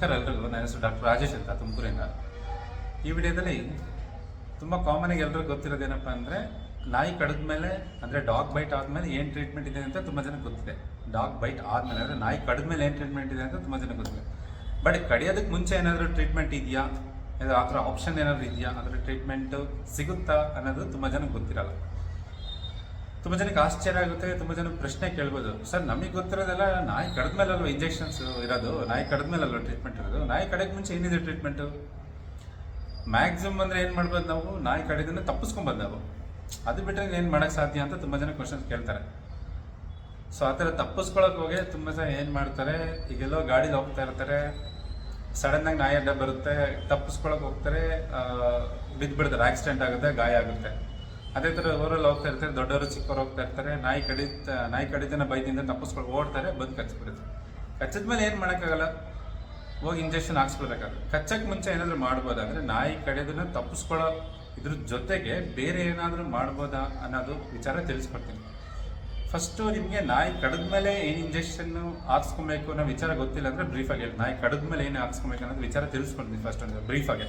ನಮಸ್ಕಾರ ಎಲ್ರಿಗೂ ನನ್ನ ಹೆಸರು ಡಾಕ್ಟರ್ ರಾಜೇಶ್ ಅಂತ, ತುಮಕೂರಿಂದ. ಈ ವಿಡಿಯೋದಲ್ಲಿ ತುಂಬ ಕಾಮನಾಗಿ ಎಲ್ರಿಗೂ ಗೊತ್ತಿರೋದೇನಪ್ಪ ಅಂದರೆ, ನಾಯಿ ಕಡಿದ ಮೇಲೆ, ಅಂದರೆ ಡಾಗ್ ಬೈಟ್ ಆದಮೇಲೆ ಏನು ಟ್ರೀಟ್ಮೆಂಟ್ ಇದೆ ಅಂತ ತುಂಬ ಜನಕ್ಕೆ ಗೊತ್ತಿದೆ. ಡಾಗ್ ಬೈಟ್ ಆದಮೇಲೆ, ಅಂದರೆ ನಾಯಿ ಕಡಿದ ಮೇಲೆ ಏನು ಟ್ರೀಟ್ಮೆಂಟ್ ಇದೆ ಅಂತ ತುಂಬ ಜನಕ್ಕೆ ಗೊತ್ತಿದೆ. ಬಟ್ ಕಡಿಯೋದಕ್ಕೆ ಮುಂಚೆ ಏನಾದರೂ ಟ್ರೀಟ್ಮೆಂಟ್ ಇದೆಯಾ? ಇದು ಆ ಥರ ಆಪ್ಷನ್ ಏನಾದರೂ ಇದೆಯಾ? ಅದರ ಟ್ರೀಟ್ಮೆಂಟು ಸಿಗುತ್ತಾ ಅನ್ನೋದು ತುಂಬ ಜನಕ್ಕೆ ಗೊತ್ತಿರಲ್ಲ. ತುಂಬ ಜನಕ್ಕೆ ಆಶ್ಚರ್ಯ ಆಗುತ್ತೆ, ತುಂಬ ಜನ ಪ್ರಶ್ನೆ ಕೇಳ್ಬೋದು. ಸರ್, ನಮಗೆ ಗೊತ್ತಿರೋದೆಲ್ಲ ನಾಯಿ ಕಡಿದ ಮೇಲೆ ಅಲ್ವಾ ಇಂಜೆಕ್ಷನ್ಸ್ ಇರೋದು? ನಾಯಿ ಕಡದ ಮೇಲೆ ಅಲ್ವಾ ಟ್ರೀಟ್ಮೆಂಟ್ ಇರೋದು? ನಾಯಿ ಕಡೆಗೆ ಮುಂಚೆ ಏನಿದೆ ಟ್ರೀಟ್ಮೆಂಟು ಮ್ಯಾಕ್ಸಿಮಮ್ ಅಂದರೆ ಏನು ಮಾಡ್ಬೋದು ನಾವು? ನಾಯಿ ಕಡಿದನ್ನು ತಪ್ಪಿಸ್ಕೊಬೋದು ನಾವು. ಅದು ಬಿಟ್ಟರೆ ಏನು ಮಾಡೋಕ್ಕೆ ಸಾಧ್ಯ ಅಂತ ತುಂಬ ಜನ ಕ್ವಶನ್ಸ್ ಕೇಳ್ತಾರೆ. ಸೊ ಆ ಥರ ತಪ್ಪಿಸ್ಕೊಳಕ್ಕೆ ಹೋಗಿ ತುಂಬ ಜನ ಏನು ಮಾಡ್ತಾರೆ? ಈಗೆಲ್ಲೋ ಗಾಡೀಲಿ ಹೋಗ್ತಾ ಇರ್ತಾರೆ. ಸಡನ್ನಾಗಿ ನಾಯಿ ಅಡ್ಡ ಬರುತ್ತೆ. ತಪ್ಪಿಸ್ಕೊಳಕ್ಕೆ ಹೋಗ್ತಾರೆ. ಬಿದ್ದು ಬಿಡ್ತಾರೆ ಆಕ್ಸಿಡೆಂಟ್ ಆಗುತ್ತೆ, ಗಾಯ ಆಗುತ್ತೆ. ಅದೇ ಥರ ಊರಲ್ಲಿ ಹೋಗ್ತಾ ಇರ್ತಾರೆ, ದೊಡ್ಡವರು ಚಿಕ್ಕವರು ಹೋಗ್ತಾ ಇರ್ತಾರೆ, ನಾಯಿ ಕಡಿತ ನಾಯಿ ಕಡಿತನ ಬೈದಿಂದ ತಪ್ಪಿಸ್ಕೊಂಡು ಓಡ್ತಾರೆ, ಬಂದು ಕಚ್ಚಿಬಿಡುತ್ತೆ. ಕಚ್ಚಿದ ಮೇಲೆ ಏನು ಮಾಡೋಕ್ಕಾಗಲ್ಲ? ಹೋಗಿ ಇಂಜೆಕ್ಷನ್ ಹಾಕ್ಸ್ಕೊಳ್ಬೇಕಾಗುತ್ತೆ. ಕಚ್ಚಕ್ಕೆ ಮುಂಚೆ ಏನಾದರೂ ಮಾಡ್ಬೋದಾದ್ರೆ ನಾಯಿ ಕಡಿದನ್ನ ತಪ್ಪಿಸ್ಕೊಳ್ಳೋ ಇದ್ರ ಜೊತೆಗೆ ಬೇರೆ ಏನಾದರೂ ಮಾಡ್ಬೋದಾ ಅನ್ನೋದು ವಿಚಾರ ತಿಳಿಸ್ಕೊಡ್ತೀನಿ. ಫಸ್ಟು ನಿಮಗೆ ನಾಯಿ ಕಡಿದ ಮೇಲೆ ಏನು ಇಂಜೆಕ್ಷನ್ ಹಾಕ್ಸ್ಕೊಬೇಕು ಅನ್ನೋ ವಿಚಾರ ಗೊತ್ತಿಲ್ಲ ಅಂದರೆ ಬ್ರೀಫಾಗಿ ಹೇಳಿ. ನಾಯಿ ಕಡಿದ ಮೇಲೆ ಏನು ಹಾಕ್ಸ್ಕೊಬೇಕು ಅನ್ನೋದು ವಿಚಾರ ತಿಳಿಸ್ಕೊಡ್ತೀನಿ ಫಸ್ಟ್ ಒಂದು ಬ್ರೀಫಾಗಿ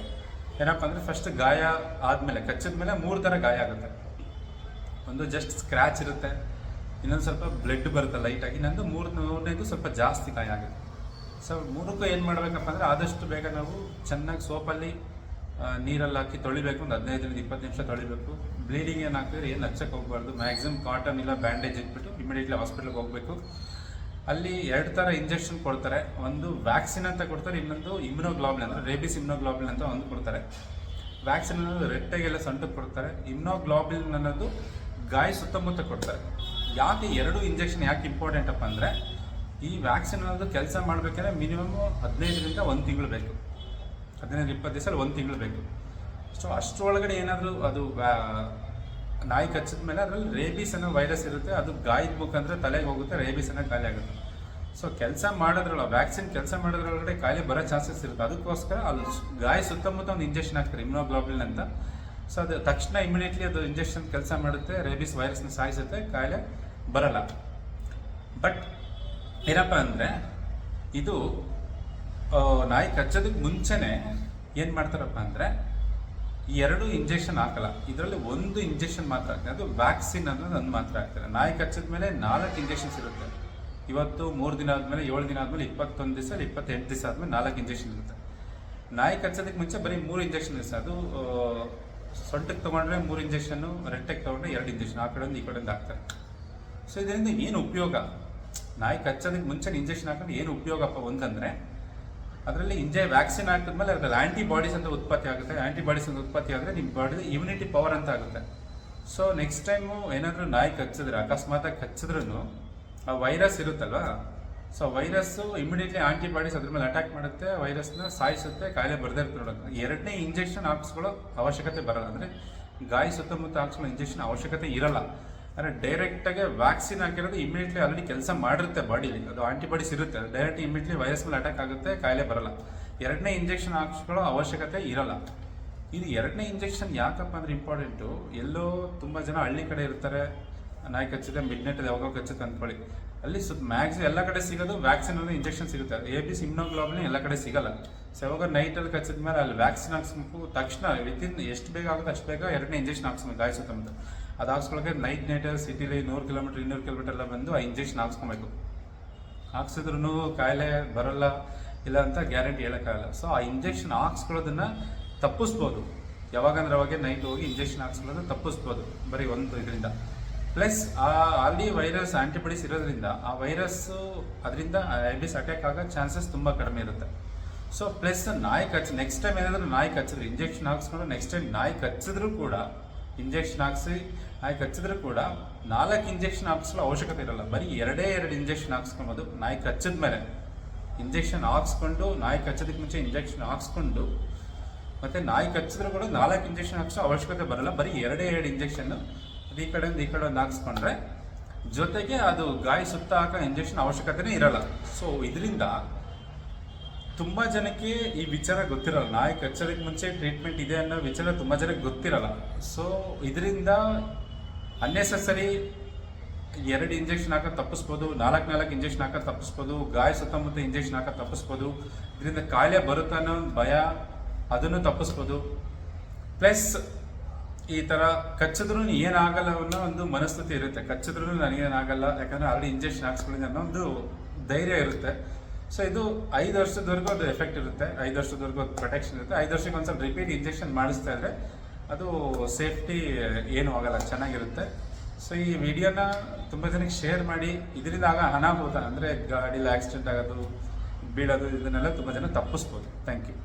ಏನಪ್ಪ ಅಂದರೆ ಫಸ್ಟ್ ಗಾಯ ಆದಮೇಲೆ, ಕಚ್ಚಿದ ಮೇಲೆ ಮೂರು ಥರ ಗಾಯ ಆಗುತ್ತೆ. ಒಂದು ಜಸ್ಟ್ ಸ್ಕ್ರ್ಯಾಚ್ ಇರುತ್ತೆ, ಇನ್ನೊಂದು ಸ್ವಲ್ಪ ಬ್ಲಡ್ ಬರುತ್ತೆ ಲೈಟಾಗಿ ಇನ್ನೊಂದು ಮೂರು, ಮೂರನೇದು ಸ್ವಲ್ಪ ಜಾಸ್ತಿ ಗಾಯ ಆಗುತ್ತೆ. ಸೊ ಮೂರಕ್ಕೂ ಏನು ಮಾಡಬೇಕಪ್ಪ ಅಂದರೆ ಆದಷ್ಟು ಬೇಗ ನಾವು ಚೆನ್ನಾಗಿ ಸೋಪಲ್ಲಿ ನೀರಲ್ಲಿ ಹಾಕಿ ತೊಳಿಬೇಕು, ಒಂದು ಹದಿನೈದರಿಂದ ಇಪ್ಪತ್ತು ನಿಮಿಷ ತೊಳಿಬೇಕು. ಬ್ಲೀಡಿಂಗ್ ಏನು ಹಾಕಿದ್ರೆ ಏನು ಹಚ್ಚಕ್ಕೆ ಹೋಗಬಾರ್ದು. ಮ್ಯಾಕ್ಸಿಮಮ್ ಕಾಟನ್ ಇಲ್ಲ ಬ್ಯಾಂಡೇಜ್ ಇಟ್ಬಿಟ್ಟು ಇಮಿಡಿಯೇಟ್ಲಿ ಹಾಸ್ಪಿಟ್ಲಿಗೆ ಹೋಗಬೇಕು. ಅಲ್ಲಿ ಎರಡು ಥರ ಇಂಜೆಕ್ಷನ್ ಕೊಡ್ತಾರೆ. ಒಂದು ವ್ಯಾಕ್ಸಿನ್ ಅಂತ ಕೊಡ್ತಾರೆ, ಇನ್ನೊಂದು ಇಮ್ಯುನೋಗ್ಲಾಬ್ಲಿನ್ ಅಂದರೆ ರೇಬಿಸ್ ಇಮ್ಯುನೋಗ್ಲಾಬ್ಲಿನ್ ಅಂತ ಒಂದು ಕೊಡ್ತಾರೆ. ವ್ಯಾಕ್ಸಿನ್ ಅನ್ನೋದು ರೆಟ್ಟೆಗೆಲ್ಲ ಸಂಟು ಕೊಡ್ತಾರೆ. ಇಮ್ಯುನೋಗ್ಲಾಬ್ಲಿನ್ ಅನ್ನೋದು ಗಾಯ ಸುತ್ತಮುತ್ತ ಕೊಡ್ತಾರೆ. ಯಾಕೆ ಎರಡು ಇಂಜೆಕ್ಷನ್ ಯಾಕೆ ಇಂಪಾರ್ಟೆಂಟ್ ಅಪ್ಪ ಅಂದರೆ, ಈ ವ್ಯಾಕ್ಸಿನ್ ಅನ್ನೋದು ಕೆಲಸ ಮಾಡಬೇಕಾದ್ರೆ ಮಿನಿಮಮ್ ಹದಿನೈದರಿಂದ ಒಂದು ತಿಂಗಳು ಬೇಕು. ಹದಿನೈದು, ಇಪ್ಪತ್ತು ದಿವಸ ಒಂದು ತಿಂಗಳು ಬೇಕು. ಸೊ ಅಷ್ಟರೊಳಗಡೆ ಏನಾದರೂ ಅದು ನಾಯಿ ಕಚ್ಚಿದ ಮೇಲೆ ಅದರಲ್ಲಿ ರೇಬೀಸ್ ಅನ್ನೋ ವೈರಸ್ ಇರುತ್ತೆ. ಅದು ಗಾಯದ ಮುಖಾಂತರ ತಲೆಗೆ ಹೋಗುತ್ತೆ, ರೇಬೀಸ್ ಅನ್ನೋ ಖಾಲಿ ಆಗುತ್ತೆ. ಸೊ ಕೆಲಸ ಮಾಡೋದ್ರಲ್ಲ ವ್ಯಾಕ್ಸಿನ್ ಕೆಲಸ ಮಾಡೋದ್ರೊಳಗಡೆ ಖಾಲಿ ಬರೋ ಚಾನ್ಸಸ್ ಇರುತ್ತೆ. ಅದಕ್ಕೋಸ್ಕರ ಅದು ಗಾಯ ಸುತ್ತಮುತ್ತ ಒಂದು ಇಂಜೆಕ್ಷನ್ ಹಾಕ್ತಾರೆ ಇಮ್ಯುನೋಗ್ಲೋಬ್ಲಿನ್ ಅಂತ. ಸೊ ಅದು ತಕ್ಷಣ ಇಮಿಡಿಯೇಟ್ಲಿ ಅದು ಇಂಜೆಕ್ಷನ್ ಕೆಲಸ ಮಾಡುತ್ತೆ, ರೇಬಿಸ್ ವೈರಸ್ನ ಸಾಯಿಸುತ್ತೆ ಕಾಯಿಲೆ ಬರಲ್ಲ. ಬಟ್ ಏನಪ್ಪ ಅಂದರೆ, ಇದು ನಾಯಿ ಕಚ್ಚೋದಕ್ಕೆ ಮುಂಚೆನೆ ಏನು ಮಾಡ್ತಾರಪ್ಪ ಅಂದರೆ ಈ ಎರಡು ಇಂಜೆಕ್ಷನ್ ಹಾಕಲ್ಲ. ಇದರಲ್ಲಿ ಒಂದು ಇಂಜೆಕ್ಷನ್ ಮಾತ್ರ ಹಾಕ್ತಾರೆ ಅದು ವ್ಯಾಕ್ಸಿನ್ ಅನ್ನೋದು ಒಂದು ಮಾತ್ರ ಹಾಕ್ತಾರೆ ನಾಯಿ ಕಚ್ಚಿದ ಮೇಲೆ ನಾಲ್ಕು ಇಂಜೆಕ್ಷನ್ಸ್ ಇರುತ್ತೆ. ಇವತ್ತು ಮೂರು ದಿನ ಆದಮೇಲೆ ಏಳು ದಿನ ಆದಮೇಲೆ ಇಪ್ಪತ್ತೊಂದು ದಿವಸ ಇಪ್ಪತ್ತೆಂಟು ದಿವಸ ಆದಮೇಲೆ ನಾಲ್ಕು ಇಂಜೆಕ್ಷನ್ ಇರುತ್ತೆ. ನಾಯಿ ಕಚ್ಚೋದಕ್ಕೆ ಮುಂಚೆ ಬರೀ ಮೂರು ಇಂಜೆಕ್ಷನ್ ಇರುತ್ತೆ. ಅದು ಸೊಂಟಕ್ಕೆ ತೊಗೊಂಡ್ರೆ ಮೂರು ಇಂಜೆಕ್ಷನ್ನು ರೆಟ್ಟೆಗೆ ತೊಗೊಂಡ್ರೆ ಎರಡು ಇಂಜೆಕ್ಷನ್ ಆ ಕಡೆಯಿಂದ ಈ ಕಡೆಯಿಂದ ಹಾಕ್ತಾರೆ. ಸೊ ಇದರಿಂದ ಏನು ಉಪಯೋಗ? ನಾಯಿ ಕಚ್ಚೋದಕ್ಕೆ ಮುಂಚೆ ಇಂಜೆಕ್ಷನ್ ಹಾಕೊಂಡು ಏನು ಉಪಯೋಗಪ್ಪ ಒಂದಂದ್ರೆ ಅದರಲ್ಲಿ ಇಂಜೆ ವ್ಯಾಕ್ಸಿನ್ ಹಾಕಿದ್ಮೇಲೆ ಅದರಲ್ಲಿ ಆಂಟಿಬಾಡೀಸ್ ಅಂತ ಉತ್ಪತ್ತಿ ಆಗುತ್ತೆ. ಆಂಟಿಬಾಡೀಸ್ ಅಂತ ಉತ್ಪತ್ತಿ ಆದರೆ ನಿಮ್ಮ ಬಾಡಿಲಿ ಇಮ್ಯುನಿಟಿ ಪವರ್ ಅಂತ ಆಗುತ್ತೆ. ಸೊ ನೆಕ್ಸ್ಟ್ ಟೈಮು ಏನಾದರೂ ನಾಯಿ ಕಚ್ಚಿದ್ರೆ ಅಕಸ್ಮಾತಾಗಿ ಕಚ್ಚಿದ್ರೂ ಆ ವೈರಸ್ ಇರುತ್ತಲ್ವಾ? ಸೊ ವೈರಸ್ಸು ಇಮಿಡಿಯೇಟ್ಲಿ ಆಂಟಿಬಾಡೀಸ್ ಅದ್ರ ಮೇಲೆ ಅಟ್ಯಾಕ್ ಮಾಡುತ್ತೆ ವೈರಸ್ನ ಸಾಯಿಸುತ್ತೆ, ಕಾಯಿಲೆ ಬರದೇ ಇರ್ತದೆ ಎರಡನೇ ಇಂಜೆಕ್ಷನ್ ಹಾಕ್ಸ್ಕೊಳ್ಳೋ ಅವಶ್ಯಕತೆ ಬರಲ್ಲ. ಅಂದರೆ ಗಾಯ ಸುತ್ತಮುತ್ತ ಹಾಕ್ಸ್ಕೊಳ್ಳೋ ಇಂಜೆಕ್ಷನ್ ಅವಶ್ಯಕತೆ ಇರಲ್ಲ. ಅಂದರೆ ಡೈರೆಕ್ಟಾಗಿ ವ್ಯಾಕ್ಸಿನ್ ಹಾಕಿರೋದು ಇಮಿಡಿಯೇಟ್ಲಿ ಆಲ್ರೆಡಿ ಕೆಲಸ ಮಾಡಿರುತ್ತೆ ಬಾಡಿಲಿ ಅದು ಆಂಟಿಬಾಡೀಸ್ ಇರುತ್ತೆ. ಡೈರೆಕ್ಟ್ ಇಮಿಡಿಯೇಟ್ಲಿ ವೈರಸ್ ಮೇಲೆ ಅಟ್ಯಾಕ್ ಆಗುತ್ತೆ, ಕಾಯಿಲೆ ಬರಲ್ಲ. ಎರಡನೇ ಇಂಜೆಕ್ಷನ್ ಹಾಕ್ಸ್ಕೊಳ್ಳೋ ಅವಶ್ಯಕತೆ ಇರಲ್ಲ. ಇದು ಎರಡನೇ ಇಂಜೆಕ್ಷನ್ ಯಾಕಪ್ಪ ಅಂದರೆ ಇಂಪಾರ್ಟೆಂಟು ಎಲ್ಲೋ ತುಂಬ ಜನ ಹಳ್ಳಿ ಕಡೆ ಇರ್ತಾರೆ. ನಾಯಿ ಕಚ್ಚಿದೆ ಮಿಡ್ ನೈಟ್ ಯಾವಾಗ ಕಚ್ಚುತ್ತೆ ಅಂದ್ಕೊಳ್ಳಿ. ಅಲ್ಲಿ ಸುತ್ತ ಮ್ಯಾಕ್ಸಿಮ್ ಎಲ್ಲ ಕಡೆ ಸಿಗೋದು ವ್ಯಾಕ್ಸಿನ್ ಇಂಜೆಕ್ಷನ್ ಸಿಗುತ್ತೆ. ಎ ಬಿ ಸಿಮ್ನೋಗ್ಲೋಬ್ಲಿನ್ ಎಲ್ಲ ಕಡೆ ಸಿಗಲ್ಲ. ಯಾವಾಗ ನೈಟಲ್ಲಿ ಕಚ್ಚಿದ ಮೇಲೆ ಅಲ್ಲಿ ವ್ಯಾಕ್ಸಿನ್ ಹಾಕ್ಸ್ಬೇಕು, ತಕ್ಷಣ ವಿತಿನ್ ಎಷ್ಟು ಬೇಗ ಆಗುತ್ತೆ ಅಷ್ಟು ಬೇಗ ಎರಡನೇ ಇಂಜೆಕ್ಷನ್ ಹಾಕ್ಸ್ಬೇಕು ಗಾಯ ಸುತ್ತಮುತ್ತ ಅದು ಹಾಕ್ಸ್ಕೊಳಕ್ಕೆ ನೈಟ್ ನೈಟ್ ಸಿಟಿಲಿ ನೂರು ಕಿಲೋಮೀಟರ್ ಇನ್ನೂರು ಕಿಲೋಮೀಟರ್ ಎಲ್ಲ ಬಂದು ಆ ಇಂಜೆಕ್ಷನ್ ಹಾಕ್ಸ್ಕೊಬೇಕು. ಹಾಕ್ಸಿದ್ರು ಕಾಯಿಲೆ ಬರಲ್ಲ, ಇಲ್ಲ ಅಂತ ಗ್ಯಾರಂಟಿ ಹೇಳೋಕ್ಕಾಗಲ್ಲ ಸೊ ಆ ಇಂಜೆಕ್ಷನ್ ಹಾಕ್ಸ್ಕೊಳ್ಳೋದನ್ನ ತಪ್ಪಿಸ್ಬೋದು. ಯಾವಾಗಂದ್ರೆ ಅವಾಗೆ ನೈಟ್ ಹೋಗಿ ಇಂಜೆಕ್ಷನ್ ಹಾಕ್ಸ್ಕೊಳ್ಳೋದು ತಪ್ಪಿಸ್ಬೋದು, ಬರೀ ಒಂದು ಇದರಿಂದ. ಪ್ಲಸ್ ಆ, ಅಲ್ಲಿ ವೈರಸ್ ಆ್ಯಂಟಿಬಾಡೀಸ್ ಇರೋದ್ರಿಂದ, ಆ ವೈರಸ್ಸು ಅದರಿಂದ ಐಬಿಸ್ ಅಟ್ಯಾಕ್ ಆಗೋ ಚಾನ್ಸಸ್ ತುಂಬ ಕಡಿಮೆ ಇರುತ್ತೆ. ಸೊ ಪ್ಲಸ್ ನಾಯಿ ಕಚ್ಚ ನೆಕ್ಸ್ಟ್ ಟೈಮ್ ಏನಾದರೂ ನಾಯಿ ಕಚ್ಚಿದ್ರೆ ಇಂಜೆಕ್ಷನ್ ಹಾಕ್ಸ್ಕೊಂಡು ನೆಕ್ಸ್ಟ್ ಟೈಮ್ ನಾಯಿ ಕಚ್ಚಿದ್ರು ಕೂಡ ಇಂಜೆಕ್ಷನ್ ಹಾಕ್ಸಿ, ನಾಯಿ ಕಚ್ಚಿದ್ರು ಕೂಡ ನಾಲ್ಕು ಇಂಜೆಕ್ಷನ್ ಹಾಕ್ಸ್ಕೊಳ್ಳೋ ಅವಶ್ಯಕತೆ ಇರಲ್ಲ. ಬರೀ ಎರಡೇ ಎರಡು ಇಂಜೆಕ್ಷನ್ ಹಾಕ್ಸ್ಕೊಬೋದು. ನಾಯಿ ಕಚ್ಚಿದ ಮೇಲೆ ಇಂಜೆಕ್ಷನ್ ಹಾಕ್ಸ್ಕೊಂಡು, ನಾಯಿ ಕಚ್ಚೋದಕ್ಕೆ ಮುಂಚೆ ಇಂಜೆಕ್ಷನ್ ಹಾಕ್ಸ್ಕೊಂಡು, ಮತ್ತು ನಾಯಿ ಕಚ್ಚಿದ್ರು ಕೂಡ ನಾಲ್ಕು ಇಂಜೆಕ್ಷನ್ ಹಾಕ್ಸೋ ಅವಶ್ಯಕತೆ ಬರಲ್ಲ. ಬರೀ ಎರಡೇ ಎರಡು ಇಂಜೆಕ್ಷನ್ನು ಈ ಕಡೆಯಿಂದ ಈ ಕಡೆ ಒಂದು ಹಾಕ್ಸ್ಕೊಂಡ್ರೆ ಜೊತೆಗೆ ಅದು ಗಾಯ ಸುತ್ತ ಹಾಕೋ ಇಂಜೆಕ್ಷನ್ ಅವಶ್ಯಕತೆನೇ ಇರಲ್ಲ. ಸೊ ಇದರಿಂದ ತುಂಬ ಜನಕ್ಕೆ ಈ ವಿಚಾರ ಗೊತ್ತಿರಲ್ಲ. ನಾಯಿ ಕಚ್ಚೋದಕ್ಕೆ ಮುಂಚೆ ಟ್ರೀಟ್ಮೆಂಟ್ ಇದೆ ಅನ್ನೋ ವಿಚಾರ ತುಂಬ ಜನಕ್ಕೆ ಗೊತ್ತಿರಲ್ಲ. ಸೊ ಇದರಿಂದ ಅನ್ನೆಸೆಸರಿ ಎರಡು ಇಂಜೆಕ್ಷನ್ ಹಾಕೋದು ತಪ್ಪಿಸ್ಬೋದು, ನಾಲ್ಕು ನಾಲ್ಕು ಇಂಜೆಕ್ಷನ್ ಹಾಕೋದು ತಪ್ಪಿಸ್ಬೋದು, ಗಾಯ ಸುತ್ತಮುತ್ತ ಇಂಜೆಕ್ಷನ್ ಹಾಕೋದು ತಪ್ಪಿಸ್ಬೋದು, ಇದರಿಂದ ಕಾಯಿಲೆ ಬರುತ್ತೆ ಅನ್ನೋ ಒಂದು ಭಯ ಅದನ್ನು ತಪ್ಪಿಸ್ಬೋದು. ಪ್ಲಸ್ ಈ ಥರ ಕಚ್ಚಿದ್ರೂ ಏನಾಗಲ್ಲ ಅನ್ನೋ ಒಂದು ಮನಸ್ಥಿತಿ ಇರುತ್ತೆ. ಕಚ್ಚಿದ್ರೂ ನನಗೇನಾಗಲ್ಲ, ಯಾಕಂದರೆ ಆಲ್ರೆಡಿ ಇಂಜೆಕ್ಷನ್ ಹಾಕ್ಸ್ಕೊಳ್ಳಿ ಅನ್ನೋ ಒಂದು ಧೈರ್ಯ ಇರುತ್ತೆ. ಸೊ ಇದು ಐದು ವರ್ಷದವರೆಗೂ ಅದು ಎಫೆಕ್ಟ್ ಇರುತ್ತೆ. ಐದು ವರ್ಷದವರೆಗೂ ಅದು ಪ್ರೊಟೆಕ್ಷನ್ ಇರುತ್ತೆ. ಐದು ವರ್ಷಕ್ಕೆ ಒಂದು ಸ್ವಲ್ಪ ರಿಪೀಟ್ ಇಂಜೆಕ್ಷನ್ ಮಾಡಿಸ್ತಾ ಇದ್ರೆ ಅದು ಸೇಫ್ಟಿ ಏನೂ ಆಗಲ್ಲ, ಚೆನ್ನಾಗಿರುತ್ತೆ. ಸೊ ಈ ವಿಡಿಯೋನ ತುಂಬ ಜನಕ್ಕೆ ಶೇರ್ ಮಾಡಿ, ಇದರಿಂದ ಆಗ ಅನಾಹುತ ಅಂದರೆ ಗಾಡಿಲಿ ಆಕ್ಸಿಡೆಂಟ್ ಆಗೋದು, ಬೀಳೋದು, ಇದನ್ನೆಲ್ಲ ತುಂಬ ಜನ ತಪ್ಪಿಸ್ಬೋದು. Thank you